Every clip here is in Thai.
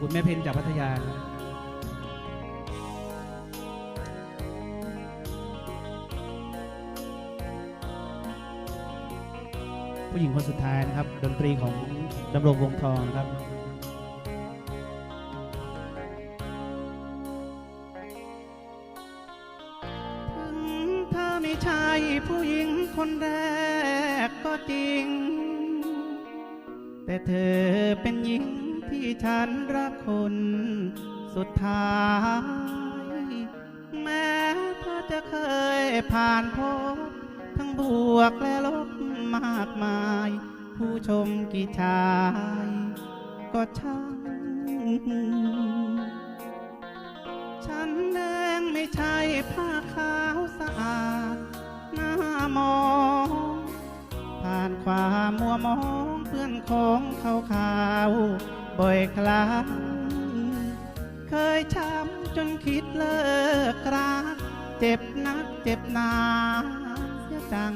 คุณแม่เพนจากพัทยานะผู้หญิงคนสุดท้ายนะครับ ดนตรีของดำรงวงทองนะครับถึงเธอไม่ใช่ผู้หญิงคนแรกก็จริง แต่เธอเป็นหญิง ที่ฉันรักคนสุดท้าย แม้เธอจะเคยผ่านพบทั้งบวกและลบมากมาย ผู้ชมกี่ชาย ก็ช่างฉันแดงไม่ใช่ผ้าขาวสะอาดหน้ามองผ่านความมัวมองเพื่อนของเขาขาว บ่อยครั้งเคยช้ำจนคิดเลิกรัก เจ็บนักเจ็บนาเสียจัง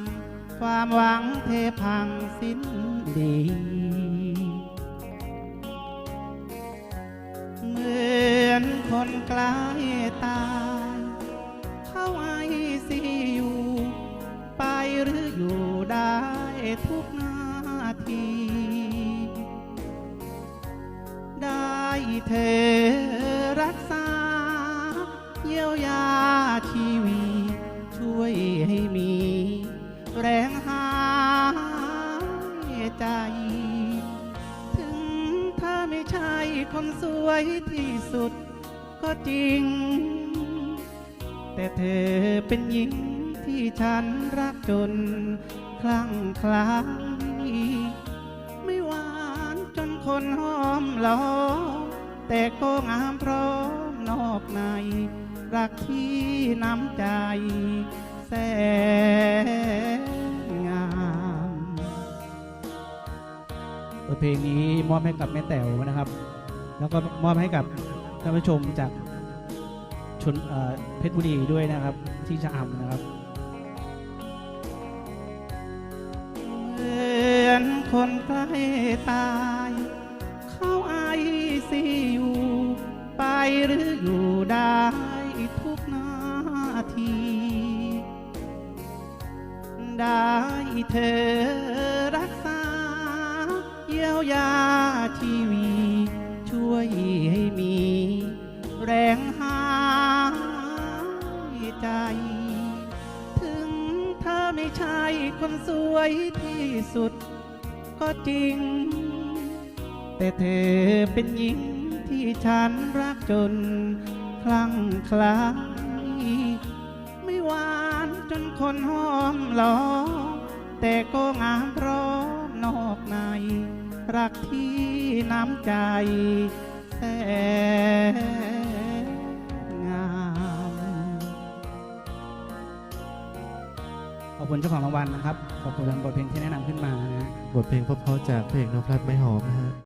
ความหวังเทพังสิ้นดีเหมือนคนใกล้ตายเข้าไอซีอยู่ ไปหรืออยู่ได้ทุกนา ได้เธอรักษา เยียวยาชีวีช่วยให้มี แรงหายใจ ถึงเธอไม่ใช่คนสวยที่สุดก็จริง แต่เธอเป็นหญิงที่ฉันรักจนคลั่งคล้ายไม่หวานจนคนหอมล้อม แต่ก็งามพร้อมนอกใน รักที่น้ำใจแสนงามบทเพลงนี้มอบให้กับแม่แต๋วนะครับ แล้วก็มอบให้กับท่านผู้ชมจากชนเอ่อเพชรบุรีด้วยนะครับ ที่ชะอำนะครับเหมือนคนใกล้ตา หรืออยู่ได้ทุกนาที ได้เธอรักษา เยียวยาชีวีช่วยให้มี แรงหายใจ ถึงเธอไม่ใช่คนสวยที่สุด ก็จริง แต่เธอเป็นหญิง ที่ฉันรักจนคลั่งคล้ายไม่หวานจนคนหอมล้อมแต่ก็งามพร้อมนอกใน รักที่น้ำใจแสนงามขอบคุณเจ้าของรางวัลนะครับ ขอบคุณทางบทเพลงที่แนะนำขึ้นมานะ บทเพลงเพราะๆจากเพลงนกรัดไม่หอมนะฮะ